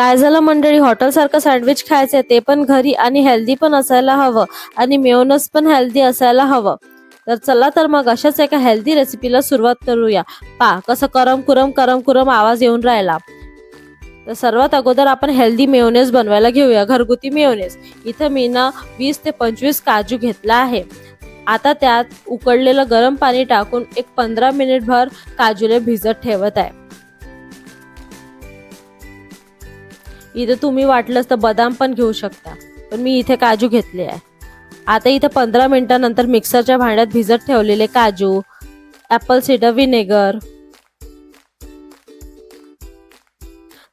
काय झालं मंडळी? हॉटेलसारखं सँडविच खायचंय ते पण घरी आणि हेल्दी पण असायला हवं आणि मेयोनस पण हेल्दी असायला हवं. तर चला तर मग अशाच एका हेल्दी रेसिपीला सुरुवात करूया. पा कसं करम कुरम करम कुरम आवाज येऊन राहिला. तर सर्वात अगोदर आपण हेल्दी मेयोनेस बनवायला घेऊया घरगुती मेयोनेस. इथं मी ना वीस ते पंचवीस काजू घेतला आहे. आता त्यात उकडलेलं गरम पाणी टाकून एक पंधरा मिनिट भर काजूला भिजत ठेवत आहे. इथे तुम्ही वाटलंच तर बदाम पण घेऊ शकता पण मी इथे काजू घेतले आहे. आता इथे पंधरा मिनिटानंतर मिक्सरच्या भांड्यात भिजत ठेवलेले काजू ॲपल सिडर विनेगर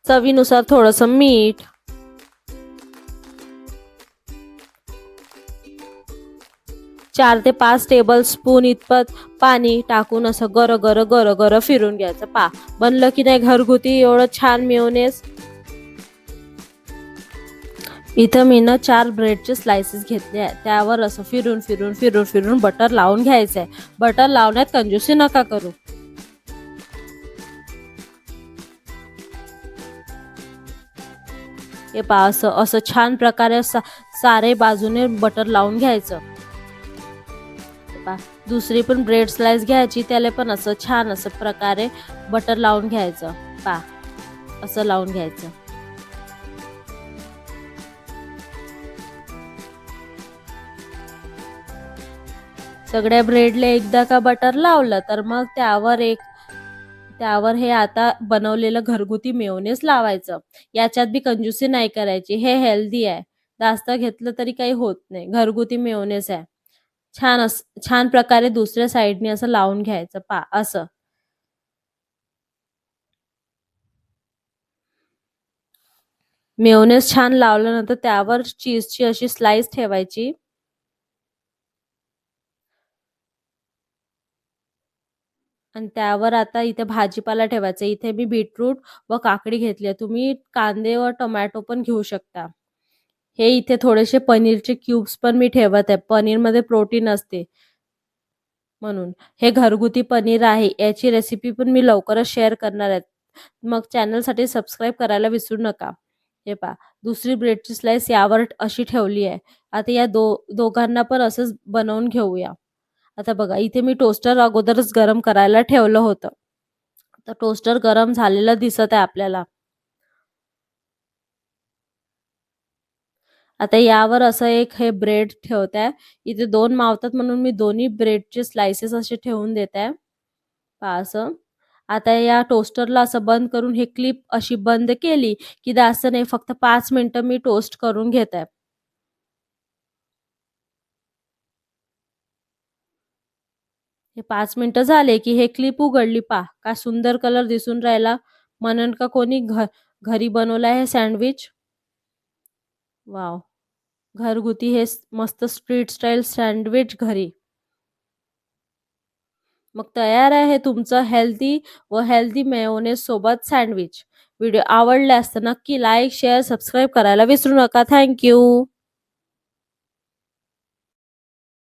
चवीनुसार थोडंसं मीठ चार ते पाच टेबल स्पून इतपत पाणी टाकून असं गर गर गर गर फिरून घ्यायचं. पा बनलं की नाही घरगुती? एवढं छान मिळवणेस इथं मी ना चार ब्रेडचे स्लायसेस घेतले आहे त्यावर असं फिरून फिरून फिरून फिरून बटर लावून घ्यायचं आहे बटर लावण्यात कंजूसी नका करू. हे पा असं असं छान प्रकारे सा सारे बाजूने बटर लावून घ्यायचं. दुसरी पण ब्रेड स्लाइस घ्यायची त्याला पण असं छान असं प्रकारे बटर लावून घ्यायचं. पा असं लावून घ्यायचं. सगळ्या ब्रेडला एकदा का बटर लावलं तर मग त्यावर एक त्यावर हे आता बनवलेलं घरगुती मेवनेच लावायचं. याच्यात बी कंजूसी नाही करायची हे हेल्दी आहे. जास्त घेतलं तरी काही होत नाही घरगुती मेवनेस आहे. छान अस छान प्रकारे दुसऱ्या साईडने असं लावून घ्यायचं पा असं. मेवनेस छान लावल्यानंतर त्यावर चीजची अशी स्लाइस ठेवायची. आणि त्यावर आता इथे भाजीपाला ठेवायचा इथे मी बीटरूट व काकडी घेतली आहे. तुम्ही कांदे व टोमॅटो पण घेऊ शकता. हे इथे थोडेसे पनीरचे क्यूब्स पण मी ठेवत आहे. पनीरमध्ये प्रोटीन असते. म्हणून हे घरगुती पनीर आहे. याची रेसिपी पण मी लवकरच शेअर करणार आहे. मग चॅनलसाठी सबस्क्राईब करायला विसरू नका. हे पा दुसरी ब्रेडची स्लाइस यावर अशी ठेवली आहे. आता या दो दोघांना पण असंच बनवून घेऊया. आता बघा इथे मी टोस्टर अगोदरच गरम करायला ठेवलं होतं. तर टोस्टर गरम झालेलं दिसत आहे आपल्याला. आता यावर असं एक हे ब्रेड ठेवत. आहे इथे दोन मावतात म्हणून मी दोन्ही ब्रेडचे स्लाइसेस असे ठेवून देत. आहे असं. आता या टोस्टरला असं बंद करून हे क्लिप अशी बंद केली की जास्त नाही फक्त पाच मिनिटं मी टोस्ट करून घेत. आहे हे पाच मिनिटं झाले की हे क्लिप उघडली. पा का सुंदर कलर दिसून राहिला. म्हणून का कोणी घ घरी बनवलं आहे सँडविच वाव घरगुती हे मस्त स्ट्रीट स्टाईल सँडविच घरी. मग तयार आहे तुमचं हेल्दी व हेल्दी मेयोनेज सोबत सँडविच व्हिडिओ आवडले असतं नक्की लाईक शेअर सबस्क्राईब करायला विसरू नका. थँक्यू